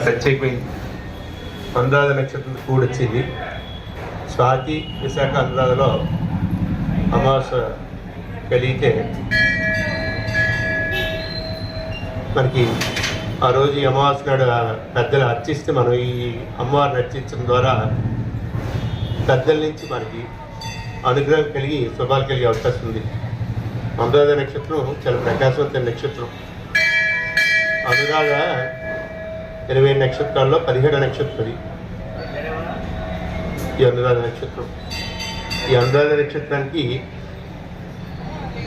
ప్రత్యేకమైంది అనురాధ నక్షత్రం కూడా వచ్చింది. స్వాతి విశాఖ అనురాధలో అమాస కలిగితే మనకి ఆ రోజు అమావాస్య నాడు పెద్దలు అర్చిస్తే మనం ఈ అమ్మవారిని అర్చించడం ద్వారా పెద్దల నుంచి మనకి అనుగ్రహం కలిగి శుభాలు కలిగే అవకాశం ఉంది. అనురాధ నక్షత్రం చాలా ప్రకాశవంతమైన నక్షత్రం. అనురాధ ఇరవై నక్షత్రాల్లో పదిహేడు నక్షత్రం అది. ఈ అనురాధ నక్షత్రం. ఈ అనురాధ నక్షత్రానికి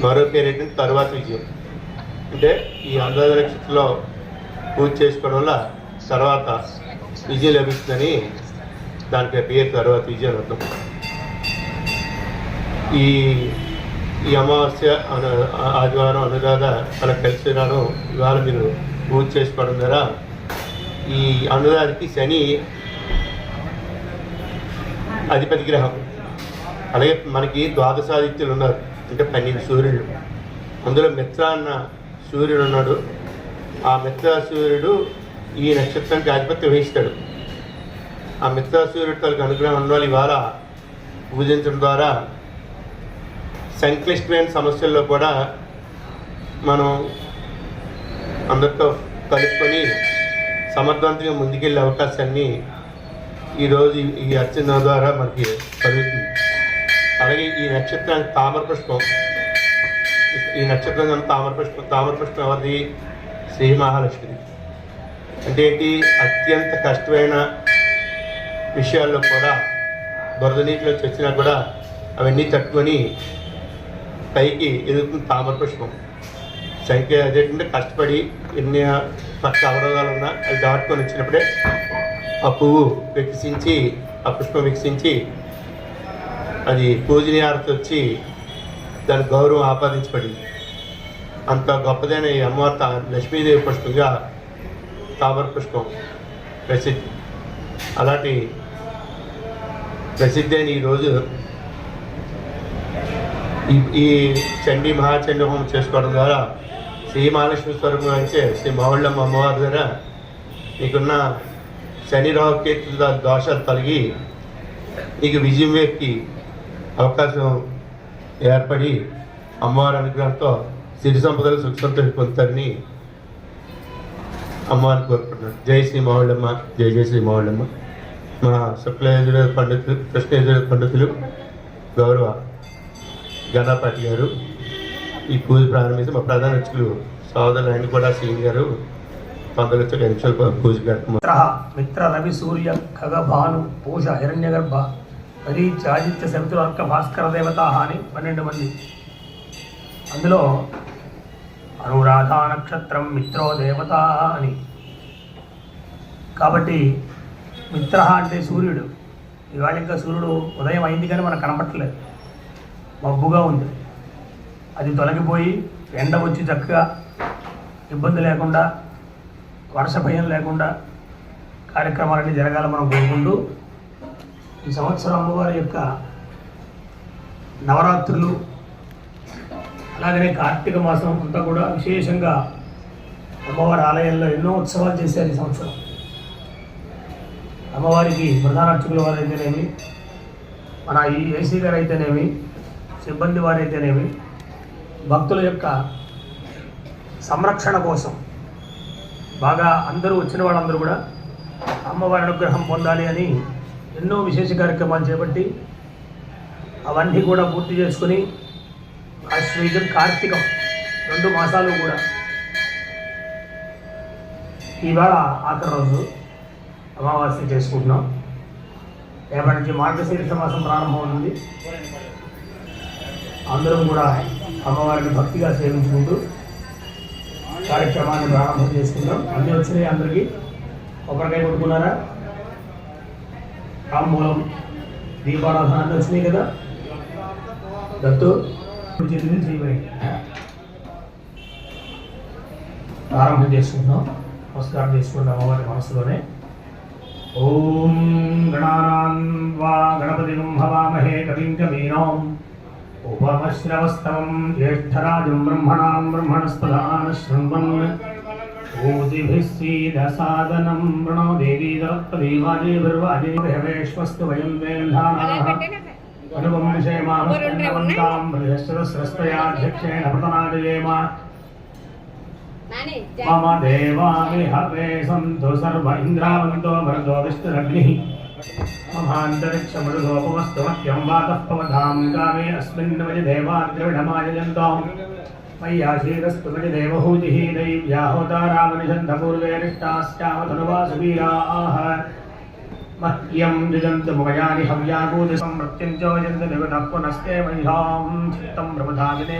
మరో పేరు ఏంటంటే తర్వాత విజయం. అంటే ఈ అనురాధ నక్షత్రంలో పూజ చేసుకోవడం వల్ల తర్వాత విజయం లభిస్తుందని దానికి పేరు తర్వాత విజయం అర్థం. ఈ ఈ అమావాస్య అను ఆదివారం అనురాధ అలా కలిసి రాను ఇవాళ మీరు పూజ చేసుకోవడం ద్వారా ఈ అనురాధికి శని అధిపతి గ్రహం. అలాగే మనకి ద్వాదశాదిత్యులు ఉన్నారు. అంటే పన్నెండు సూర్యుడు అందులో మిత్ర అన్న సూర్యుడు ఉన్నాడు. ఆ మిత్ర సూర్యుడు ఈ నక్షత్రానికి ఆధిపత్యం వహిస్తాడు. ఆ మిత్ర సూర్యుడు అనుగ్రహం ఉన్న వాళ్ళు ఇవాళ పూజించడం ద్వారా సంక్లిష్టమైన సమస్యల్లో కూడా మనం అందరితో కలుపుకొని సమర్థవంతంగా ముందుకెళ్ళే అవకాశాన్ని ఈరోజు ఈ- అర్చన ద్వారా మనకి కలుగుతుంది. అలాగే ఈ నక్షత్రానికి తామర పుష్పం ఈ నక్షత్రం తామర పుష్పం తామర పుష్పం ఎవరిది? శ్రీ మహాలక్ష్మి. అంటే ఏంటి? అత్యంత కష్టమైన విషయాల్లో కూడా బురద నీటిలోకి వచ్చినా కూడా అవన్నీ తట్టుకొని పైకి ఎదుగుతుంది తామర పుష్పం. సంఖ్య అదేంటంటే కష్టపడి ఎన్ని పక్క అవరోధాలు ఉన్నా అవి దాటుకొని వచ్చినప్పుడే ఆ పువ్వు వికసించి ఆ పుష్పం వికసించి అది పూజనీయారతి వచ్చి దాని గౌరవం ఆపాదించబడింది. అంత గొప్పదైన ఈ అమ్మవారి లక్ష్మీదేవి పుష్పంగా తామర పుష్పం ప్రసిద్ధి. అలాంటి ప్రసిద్ధి అయిన ఈరోజు ఈ ఈ చండీ మహాచండీ హోమం చేసుకోవడం ద్వారా శ్రీ మహాలక్ష్మి స్వరూపం అంటే శ్రీ మౌళ్ళమ్మ అమ్మవారి ద్వారా నీకున్న శని రాహుకేతుల దోషాలు తొలగి నీకు విజయం వేపి అవకాశం ఏర్పడి అమ్మవారి అనుగ్రహంతో సిరి సంపదలు సుఖ సంతోషం పొందుతారని అమ్మవారిని కోరుకుంటున్నాను. జై శ్రీ మౌళ్ళమ్మ జై జై శ్రీ మౌళ్ళమ్మ మా శుక్లయజుడ పండితులు కృష్ణయజుడ పండితులు గౌరవ గణపాటి గారు ఈ పూజ ప్రారంభించి మా ప్రధాన అర్చకులు సోదరులు ఆయన కూడా సీఎం గారు పంతొమ్మిది వచ్చి నిమిషాలు పూజ మిత్ర మిత్ర రవి సూర్య ఖగ భాను పూష హిరణ్యగర్భ హరి చాదిత్య శమితులు అర్క భాస్కర దేవత అని పన్నెండు మంది. అందులో అనురాధ నక్షత్రం మిత్రో దేవత అని కాబట్టి మిత్ర అంటే సూర్యుడు. ఇవాళ ఇంకా సూర్యుడు ఉదయం అయింది కానీ మనకు కనపట్టలేదు మబ్బుగా ఉంది. అది తొలగిపోయి ఎండ వచ్చి చక్కగా ఇబ్బంది లేకుండా వర్ష భయం లేకుండా కార్యక్రమాలన్నీ జరగాల మనం కోరుకుంటూ ఈ సంవత్సరం అమ్మవారి యొక్క నవరాత్రులు అలాగనే కార్తీక మాసం అంతా కూడా విశేషంగా అమ్మవారి ఆలయంలో ఎన్నో ఉత్సవాలు చేశారు ఈ సంవత్సరం. అమ్మవారికి ప్రధాన అర్చకుల వారు అయితేనేమి మన ఈ ఏసీ గారు అయితేనేమి సిబ్బంది వారు అయితేనేమి భక్తుల యొక్క సంరక్షణ కోసం బాగా అందరూ వచ్చిన వాళ్ళందరూ కూడా అమ్మవారి అనుగ్రహం పొందాలి అని ఎన్నో విశేష కార్యక్రమాలు చేపట్టి అవన్నీ కూడా పూర్తి చేసుకుని అశ్వీజం కార్తీకం రెండు మాసాలు కూడా. ఇవాళ ఆఖరి రోజు. అమావాస్య చేసుకుంటున్నాం. రేపటి నుంచి మార్గశీర్ష మాసం ప్రారంభం అవుతుంది అందరం కూడా అమ్మవారిని భక్తిగా సేవించుకుంటూ కార్యక్రమాన్ని ప్రారంభం చేసుకుందాం. అన్నీ వచ్చినాయి అందరికీ. ఒకరికై కొట్టుకున్నారా? రామ్మూలం దీపారాధన అన్నీ వచ్చినాయి కదా. దత్తు చేతులు చేయబడి. ప్రారంభం చేసుకుందాం. నమస్కారం చేసుకుంటాం అమ్మవారి మనసులోనే. ॐ गणानान् वा गणपतिं हवामहे कविं कवीनाम् उपमश्रवस्तवं ज्येष्ठराजं ब्रह्मणां ब्रह्मणस्पदानशृण्वन् ऊतिभिः सीदसादनं वृणो देवी दत्तदेवाजेभिर्वाजेभ्यवेष्वस्तु वयं वेल्धानाः अनुवंशेमावन्तां बृहस्रस्तयाध्यक्षेण प्रतनाजयेम मम देवामिहवे सन्तु सर्व इन्द्रावन्तो भरतो विष्णुरग्निः ममान्तरिक्षमृगोपमस्तु मह्यं वातः अस्मिन् वज देवाद्रविढमायजन्तां मय्याशीरस्तु वज देवहूतिः दैव्याहोतारामनिषन्धपूर्वे मह्यं जजन्तु मुखयानि हव्याकूदिसं मृत्युञ्च यन्तु निगतः पुनस्ते महिषां चित्तं प्रमदागिने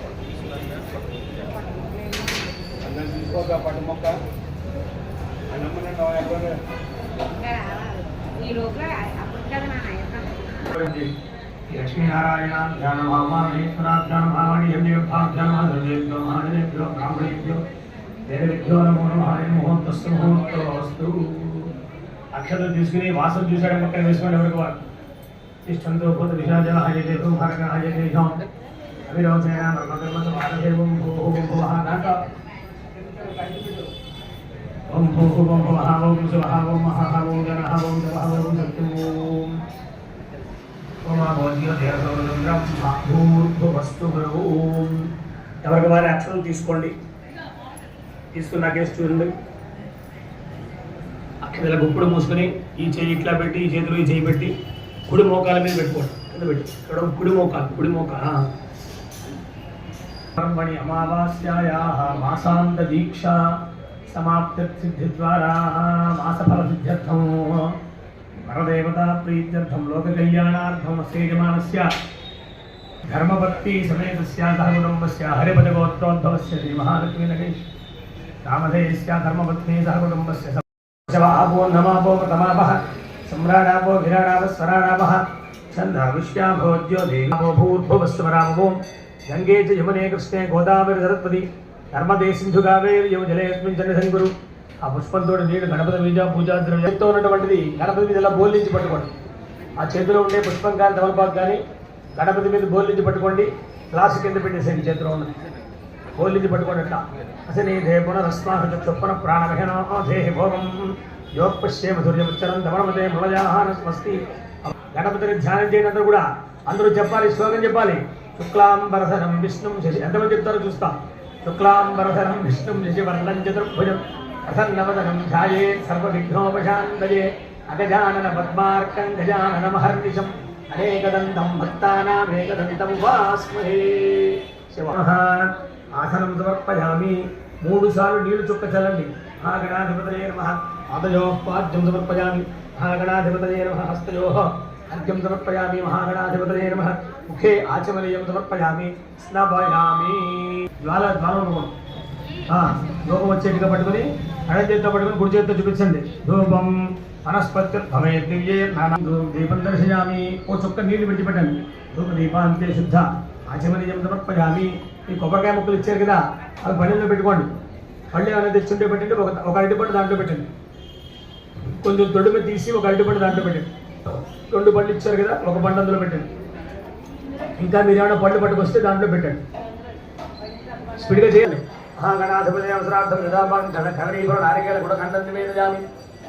చేసి పక్క వారికి ఇవ్వండి అవి పెట్టి ఈ లోపల అప్పుడు నా లక్ష్మీనారాయణ ధ్యానమామేశ్వరాధ్యానమావణీభ్యో మహాజనేభ్యో బ్రాహ్మణేభ్యో దేవేభ్యో నమో నమః ముహూర్తస్సు ముహూర్తోస్తు అక్షతలు తీసుకుని వాసం చూశాడు పక్కన వేసుకోండి ఎవరికి వారు తిష్టంతో భూత విషాజన హయదేహు భారక హయదేహం అవిరోధేన బ్రహ్మకర్మత భూహు ఓం భూహు ఓం ఓం ఓం ఓం ఓం ఓం సత్యం ఓం ఎవరికి వారి అక్షరం తీసుకోండి తీసుకున్నాకే చూడండి అక్షరాల గుప్పుడు మూసుకొని ఈ చేయి ఇట్లా పెట్టి ఈ చేతిలో ఈ చేయి పెట్టి కుడి మోకాల మీద పెట్టుకోండి. కింద పెట్టి. ఇక్కడ కుడి మోకాలు కుడి మోకాలు. कर्मणि अमावास्यायाः मासान्तदीक्षा समाप्तिर्सिद्धिद्वारा मासफलसिद्ध्यर्थं वरदेवताप्रीत्यर्थं सेजमानस्य हरिपदगोत्रोद्भवस्य सह कुटुम्बस्य शवापो नमापो प्रतमापः सम्राडापो भिराडापः स्वराडापः छन्दाविश्याभोज्यो గంగే చ యమునే కృష్ణే గోదావరి సరస్వతి నర్మదే సింధు కావేరి యము జలేస్మిన్ జనధన్ గురు ఆ పుష్పంతో నీడు గణపతి పూజ పూజా ద్రవ్యంతో ఉన్నటువంటిది గణపతి మీద ఇలా బోల్లించి పట్టుకోండి. ఆ చేతిలో ఉండే పుష్పం కానీ తమలపాకు కానీ గణపతి మీద బోల్లించి పట్టుకోండి. గ్లాసు కింద పెట్టేసేయండి చేతిలో ఉన్నది బోల్లించి పట్టుకోండి అట్లా. అసలు దే పునరస్మాహ చొప్పున ప్రాణమహేనో దేహి భోగం. యోగపశ్యే మధుర్యముచ్చరం ధమనమతే మృళయాహాన స్వస్తి గణపతిని ధ్యానం చేయనందరూ కూడా అందరూ చెప్పాలి శ్లోకం చెప్పాలి. శుక్లాంబరధరం విష్ణుం శశి ఎంతమంది చెప్తారో చూస్తా. శుక్లాంబరధరం విష్ణుం శశివర్ణం చతుర్భుజం. ప్రసన్నవదనం ధ్యాయే సర్వవిఘ్నోపశాంతయే అగజానన పద్మార్కం గజానన మహర్నిశం. అనేకదంతం భక్తానామేకదంతం వాస్మహే. శివ ఆసనం సమర్పయామి. మూడు సార్లు నీళ్ళు చుక్క చల్లండి. మహాగణాధిపతయే నమ. పాదయో పాద్యం సమర్పయామి. మహాగణాధిపతయే నమ. హస్తయో అర్ఘ్యం సమర్పయామి మహాగణాధిపతయే నమ ముఖే ఆచమనీయం సమర్పయామి స్నభయామి జ్వాల జ్వాలం లోపం వచ్చేట్టుగా పట్టుకొని అడ చేతితో పట్టుకొని గుడి చేతితో చూపించండి। ధూపం వనస్పతిర్భవే దివ్యే దీపం దర్శయామి। ఓ చుక్క నీళ్ళు విడిచిపెట్టండి ధూప దీపాంతే శుద్ధ। ఆచమనీయం సమర్పయామి। ఈ కొబ్బరికాయ ముక్కలు ఇచ్చారు కదా అవి పళ్ళెల్లో పెట్టుకోండి। పళ్ళు ఏమైనా తెచ్చుంటే పెట్టండి ఒక ఒక అరటిపండు దాంట్లో పెట్టండి। కొంచెం తొడుమ తీసి ఒక అరటిపండు దాంట్లో పెట్టండి। రెండు పళ్ళు ఇచ్చారు కదా ఒక పండు అందులో పెట్టండి. ఇంకా మీరు ఏమైనా పళ్ళు పట్టుకొస్తే దాంట్లో పెట్టండి. స్పీడ్గా చేయండి మహాగణాధిపతి అవసరార్థం యథాపాం ఘన కరణీపుర నారికేల గుణ ఖండం నివేదయామి.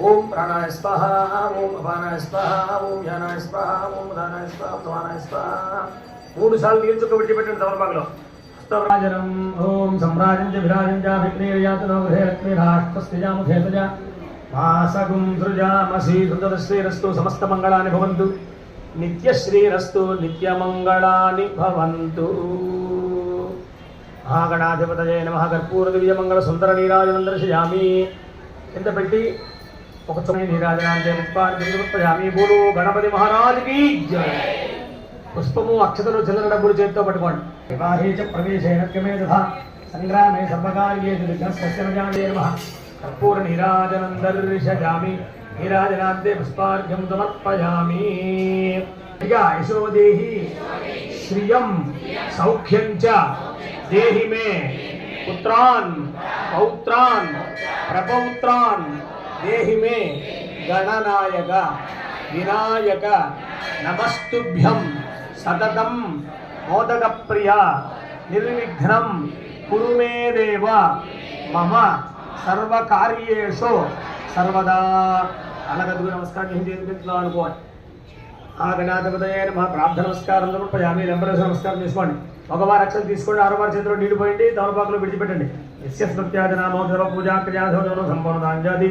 ఓం ప్రాణాయ స్వాహ ఓం అపానాయ స్వాహ ఓం ధ్యానాయ స్వాహ ఓం ఉదానాయ స్వాహ సమానాయ స్వాహ మూడు సార్లు నీళ్ళు చుక్క విడిచిపెట్టండి తమలపాకులో. రాజనం ఓం సమ్రాజం చ విరాజం చ విఘ్నేర్యాతనో గృహే వాసగుం సృజామసి ధృతశ్రీరస్తు సమస్త మంగళాని భవంతు. నిత్యశ్రీరస్తు నిత్యమంగళాని భవంతు. మహాగణాధిపతయ నమ. కర్పూర దివ్యమంగళ సుందర నీరాజనం దర్శయామి కింద పెట్టి ఒక తొమ్మిది నీరాజనాంతే ముప్పాన్ని బోలు గణపతి మహారాజుకి పుష్పము అక్షతలు చిల్లర డబ్బులు చేతితో పట్టుకోండి. వివాహే చ ప్రవేశే నత్యమే తథా. సంగ్రామే సర్వకార్యే విఘ్నస్య నమ. కర్పూర నీరాజనం దర్శయామి నీరాజనాంతే పుష్పార్ఘ్యం సమర్పయామి ఇక యశోదేహి శ్రియం సౌఖ్యం చ దేహి మే పుత్రాన్ పౌత్రాన్ ప్రపౌత్రాన్ దేహి మే గణనాయక వినాయక నమస్తుభ్యం సతతం మోదక ప్రియ నిర్విఘ్నం కురు మే దేవ మమ సర్వకార్యేషు సర్వదా అలాగదుగు నమస్కారం చేతులు అనుకోండి ఆ గణాధిపతయ మా ప్రార్థన నమస్కారం సమర్పయామి లంబరేశ్వర నమస్కారం తీసుకోండి ఒకవారు అక్షలు తీసుకోండి ఆరవారి చేతిలో నీళ్ళు పోయండి తమలపాకులు విడిచిపెట్టండి. యస్య స్మృత్యాది నామోదర పూజా క్రియాధోదనం సంపూర్ణాంజాది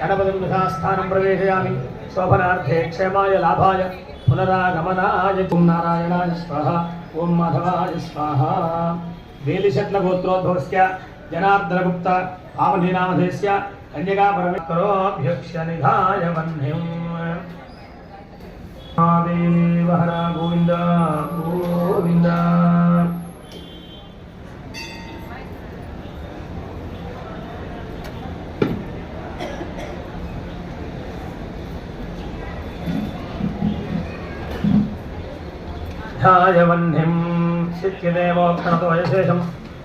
గణపతి స్థానం ప్రవేశయామి. శోభనార్థే క్షేమాయ లాభాయ పునరాగమనాయ. ఓం నారాయణాయ స్వాహ. ఓం మాధవాయ స్వాహ. వేలిశట్ల గోత్రోద్భవస్య జనార్దనగుప్త. ఆమధీనామధేస్య కన్యగా పరమేశ్వరోభ్యక్ష నిధాయ వన్యం మహాదేవ హర గోవింద గోవింద ध्यायवह्निं शक्यते मोक्षणतो यशेषम्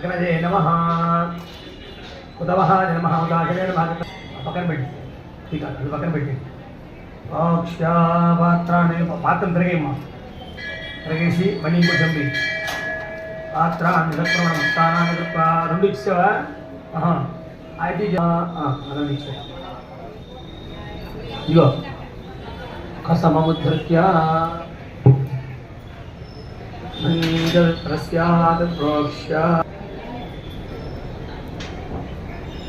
अग्रजे नमः। उदवः नमः उदाग्रे नमः। पकड़ बैठ। ठीक है पकड़ बैठे। पात्राणि पात्रं तिरगेम्मा तिरगेसि मणि कुटुम्बि पात्राणि सक्रमणं स्थानानि कृत्वा रुण्डिक्ष हा आयति रुण्डिक्ष इगो कसममुद्धृत्य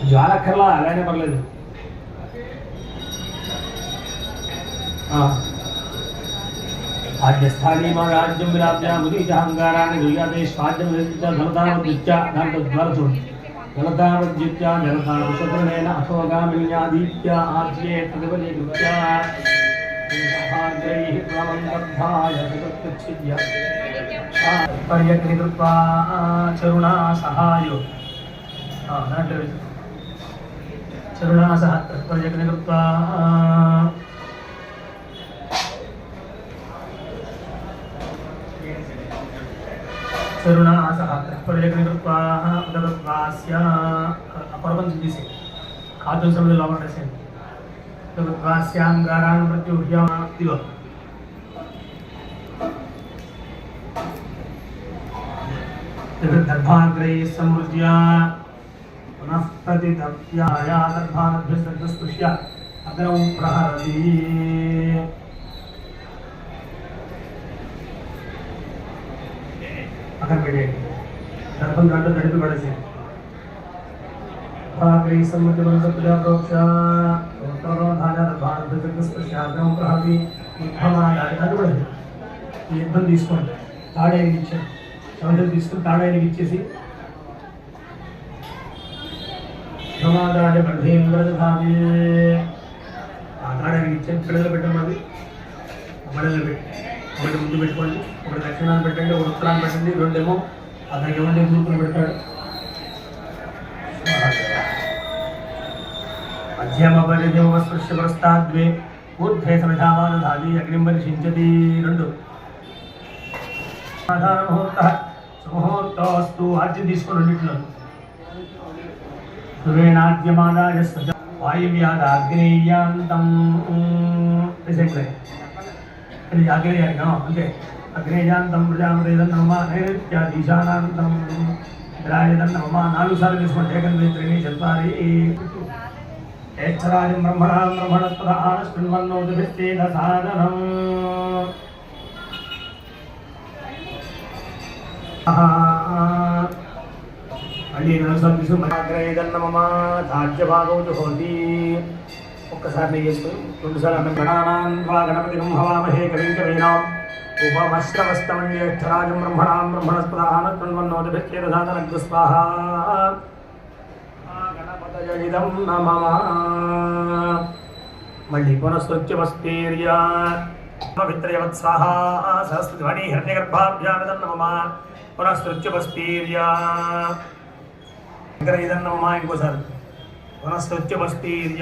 జ్వాలక్కర్లా అలానే పర్లేదు. ఆద్యస్థానీ మా రాజ్యం విరాజ్య ముదీజహంగారాన్ని దాంట్లో జ్వల చూడు ధనతావద్యుత్య జనతాపుషద్రనేన ఆద్యే ప్రతిఫలీకృత్య సహాగ్రైః ప్రమందద్ధాయ చరుణా సహాయో. దాంట్లో सर्वना सह तत्परयत्न कृत्वा Serunan asa hati, perjalanan kerupuk, ada kerupuk eh, rahasia, apa pun jenisnya, kacau sama di lawan desain, kerupuk rahasia, anggaran, berjuhia, tiba, tiba, tiba, पुनः प्रतिदप्याया गर्भानभ्यस्तस्पृश्य अग्रौ प्रहरति పక్కన పెట్టేయండి గర్భం దాంట్లో తడిపి పడేసి భాగ్రీ సమ్మతి వంద ప్రజా ప్రోక్ష ఉత్తరో ధాన భారత స్పర్శాగ్రం ప్రహవి ఉద్భమాలి అది కూడా ఇది. ఈ యుద్ధం తీసుకోండి తాడేరికి ఇచ్చాను సముద్రం తీసుకుని తాడేరికి ఇచ్చేసి ప్రమాదాన్ని బ్రహ్మేంద్రధామి ఆ తాడేరికి ఇచ్చే పిల్లలు పెట్టమది మడలు పెట్టి ఒకటి ముందు పెట్టుకోండి ఒకటి దక్షిణాన్ని పెట్టండి ఒకటి ఉత్తరాన్ని పెట్టండి రెండేమో అతనికి ఎవరి గ్రూపులు పెడతాడు మధ్యమపరిజమస్పృశ్యపరస్తాద్వే ఊర్ధ్వే సమిధామానధాది అగ్నిం పరిశించతి రెండు. సాధారణ ముహూర్త సుముహూర్తోస్తు ఆర్జం తీసుకుని రెండిట్లో సువేనాద్యమాదాయ సజ వాయువ్యాదాగ్నేయాంతం రిసెంట్లే ఇది అగ్నేయానికి అంతే అగ్నేయాంతం ప్రజామృతం నమ నైరుత్యాదీశానాంతం రాయదం నమ నాలుగు సార్లు తీసుకోండి ఏకం త్రిని చత్వారి ఏచ్చరాజం బ్రహ్మణ బ్రహ్మణస్పద ఆనస్మిన్వన్నోదిభిస్తేన సాధనం మళ్ళీ నలుసార్లు ఒక్కసారి నెయ్యి వేసుకుని రెండుసార్లు అన్నం గణపతి హవామహే కవిం కవీనాం ఉపమశ్రవస్తమన్యేష్టరాజం బ్రహ్మణాం బ్రహ్మణస్పద గణపతయమిదం నమః మళ్ళీ పునఃసృత్యమస్తీర్య పవిత్రయవత్సాహ. సహస్రధ్వని హిరణ్యగర్భాభ్యామిదం నమమ పునఃసృత్యమస్తీర్య ఇదం నమమ ఇంకోసారి. వనస్తత్యమస్తి